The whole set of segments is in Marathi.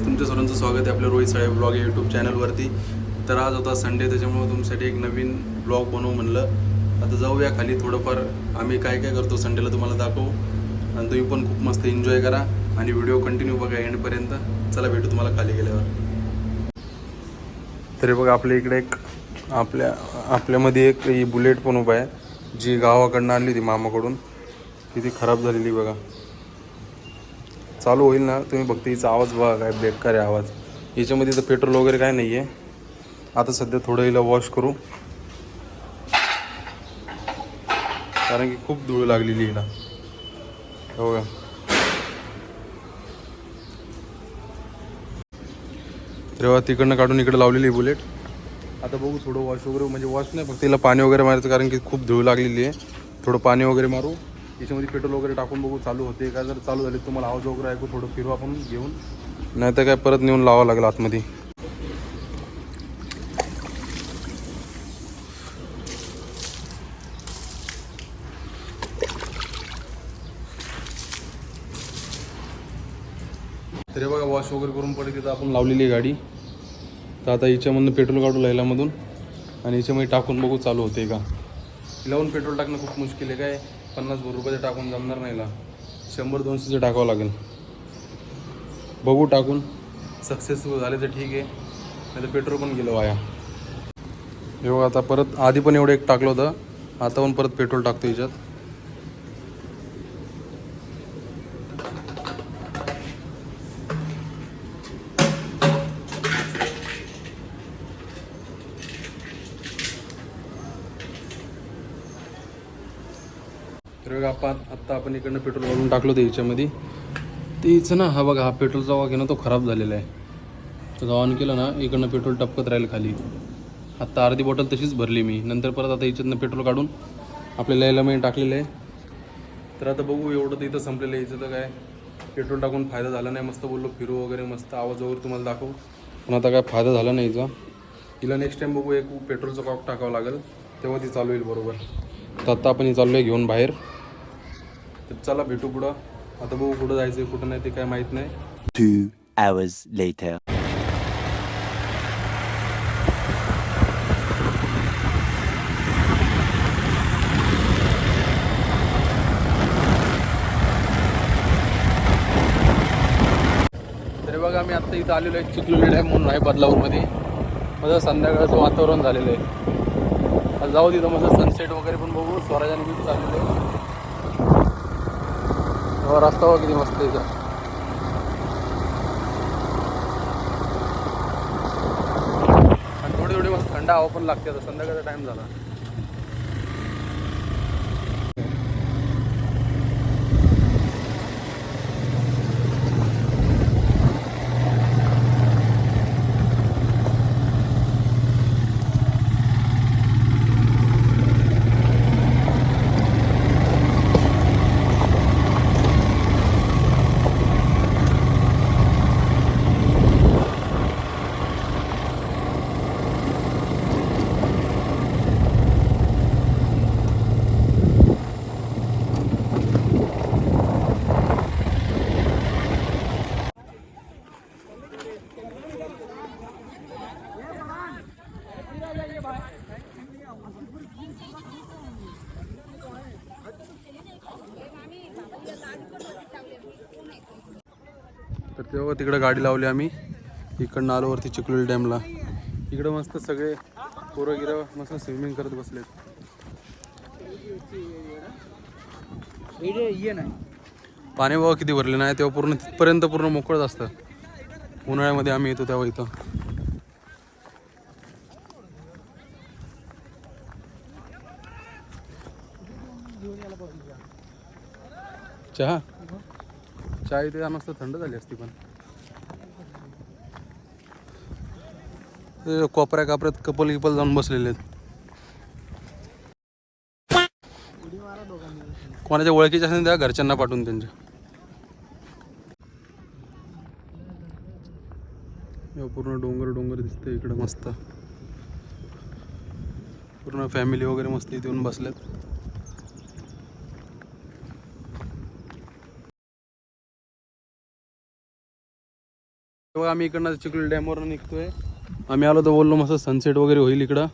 गाईज तुमच्या सर्वांचं स्वागत आहे आपल्या रोहित साळे ब्लॉग या यूट्यूब चॅनलवरती तर आज होता संडे त्याच्यामुळे तुमच्यासाठी एक नवीन ब्लॉग बनवू म्हणलं. आता जाऊया खाली थोडंफार. आम्ही काय काय करतो संडेला तुम्हाला दाखवू. आणि तुम्ही पण खूप मस्त एन्जॉय करा. आणि व्हिडिओ कंटिन्यू बघा एंडपर्यंत चला भेटू तुम्हाला खाली गेल्यावर. तरी बघा आपल्या इकडे एक आपल्या आपल्यामध्ये एक ही बुलेट पण उभा आहे. जी गावाकडनं आणली होती मामाकडून. किती खराब झालेली बघा. चालू होईल ना तुम्ही फक्त हिचा आवाज बघा काय बेकार आहे आवाज. याच्यामध्ये तर पेट्रोल वगैरे काय नाही आहे आता सध्या थोडं हिला वॉश करू. कारण की खूप धूळ लागलेली हिला हो का? तेव्हा तिकडनं काढून इकडे लावलेली आहे बुलेट. आता बघू थोडं वॉश वगैरे म्हणजे वॉश नाही फक्त तिला पाणी वगैरे मारायचं कारण की खूप धूळ लागलेली आहे. थोडं पाणी वगैरे मारू. याच्यामध्ये पेट्रोल वगैरे टाकून बघू चालू होते का? जर चालू झाले तुम्हाला आवाज वगैरे ऐकू थोडं फिरू आपण घेऊन. नाही तर काय परत नेऊन लावावं लागेल आतमध्ये. तरी बघा वॉश वगैरे करून पडे तिथं आपण लावलेली आहे गाडी. तर आता हिच्यामधून पेट्रोल काढू लायलामधून आणि हिच्यामध्ये टाकून बघू चालू होते का. लावून पेट्रोल टाकणं खूप मुश्किल आहे काय? पन्नास भर रुपयाचं टाकून जमणार नाही ला. शंभर दोनशेचं टाकावं लागेल. बघू टाकून. सक्सेसफुल झाले तर ठीक आहे. नाही तर पेट्रोल पण गेलं वाया. हे आता परत आधी पण एवढं एक टाकलं होतं. आता पण परत पेट्रोल टाकतो याच्यात. तर बघा आत्ता आपण इकडनं पेट्रोल काढून टाकलो होतं याच्यामध्ये. ते हिचं ना हा बघा हा पेट्रोलचा वाघ आहे ना तो खराब झालेला आहे. तर ऑन केलं ना इकडनं पेट्रोल टपकत राहील खाली. आत्ता अर्धी बॉटल तशीच भरली मी. नंतर परत आता याच्यातनं पेट्रोल काढून आपल्या यायला टाकलेलं आहे. तर आता बघू एवढं तर इथं संपलेलं आहे. तर काय पेट्रोल टाकून फायदा झाला नाही. मस्त बोललो फिरू वगैरे मस्त आवाज वगैरे तुम्हाला दाखवू. पण आता काय फायदा झाला नाही हिचा तिला नेक्स्ट टाईम बघू एक पेट्रोलचं कॉक टाकावं लागेल. तेव्हा ती चालू होईल बरोबर. तर आत्ता आपण ही चाललो आहे घेऊन बाहेर. तर चला भेटू पुढं. आता बघू कुठं जायचं कुठं नाही ते काय माहीत नाही. Two hours later. तरी बघा आम्ही आत्ता इथं आलेलो आहे चिखलोली डॅम म्हणून आहे बदलापूरमध्ये. माझं संध्याकाळचं वातावरण झालेलं आहे. जाऊ तिथं मस्त सनसेट वगैरे पण बघू. स्वराजाने किती चाललेलं आहे हो, रस्ता बघा किती मस्त इथं. आणि थोडी थोडी मस्त थंड हवा पण लागते आता. संध्याकाळचा टाईम झाला. तर तेव्हा तिकडे गाडी लावली आम्ही. इकडनं आलो वरती चिखलोली डॅमला. इकडं मस्त सगळे पोरं गिरं मस्त स्विमिंग करत बसलेत. पाणी बाबा किती भरले नाही तेव्हा पूर्ण तिथपर्यंत पूर्ण मोकळत असतं. उन्हाळ्यामध्ये आम्ही येतो तेव्हा इथं. चहा? चाय ते मस्त थंड झाली असती पण. कोपऱ्या कापऱ्यात कपल किपल जाऊन बसलेले आहेत. कोणाच्या ओळखीच्या असेल त्या घरच्यांना पाठवून त्यांच्या. पूर्ण डोंगर डोंगर दिसतंय इकडं मस्त. पूर्ण फॅमिली वगैरे मस्त इथे येऊन बसल्यात तेव्हा आम्ही इकडनं चिखली डॅमवरून निघतोय. आम्ही आलो तर बोललो मस्त सनसेट वगैरे होईल इकडं.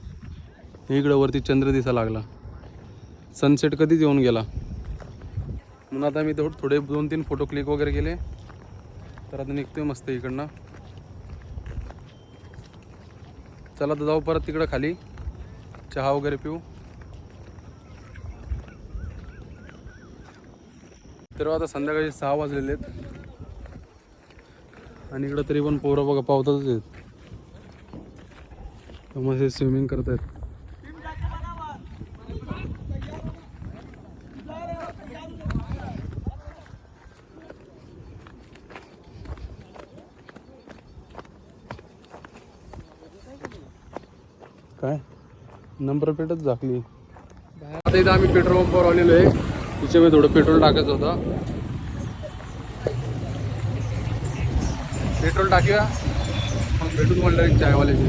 इकडं वरती चंद्र दिसा लागला. सनसेट कधीच येऊन गेला. म्हणून आता मी थोडे थोडे दोन तीन फोटो क्लिक वगैरे केले. तर आता निघतोय मस्त इकडनं. चला तर जाऊ परत तिकडं खाली. चहा वगैरे पिऊ. तर आता संध्याकाळी सहा वाजलेले आहेत. आणि इकडं तरी पण पोरं बघा पावतातच आहेत. मस्त स्विमिंग करत आहेत काय? नंबर प्लेटच झाकली. आता इथं आम्ही पेट्रोल पंपावर आलेलो आहे. तिच्यामध्ये थोडं पेट्रोल टाकायचं होतं. पेट्रोल टाकूया. मग भेटून म्हणलं एक चायवाल्याची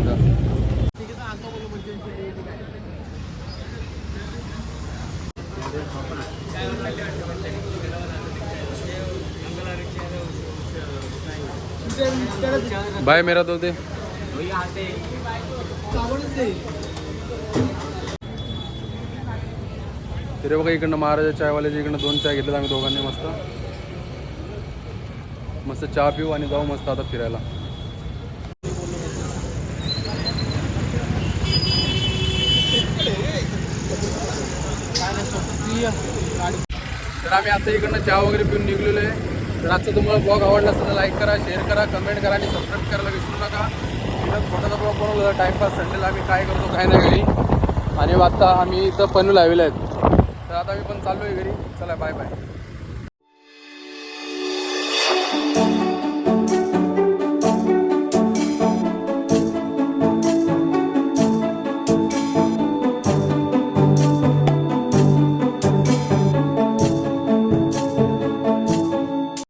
बाय मेरा तो ते तरी बघा इकडनं महाराजा चायवाल्याच्या इकडनं दोन चाय घेतले आम्ही दोघांनी मस्त. मस्त चहा पिऊ आणि जाऊ मस्त आता फिरायला. तर आम्ही आता इकडनं चहा वगैरे पिऊन निघलेलो आहे. तर आजचा तुम्हाला ब्लॉग आवडला असेल तर लाईक करा शेअर करा कमेंट करा आणि सबस्क्राईब करायला विसरू नका. इथं छोटासा ब्लॉग बनवला होता टाईमपास संडेला आम्ही काय करतो काय नाही घरी. आणि आता आम्ही इथं पनू लावलेलं आहेत. तर आता आम्ही पण चाललो आहे घरी. चला बाय बाय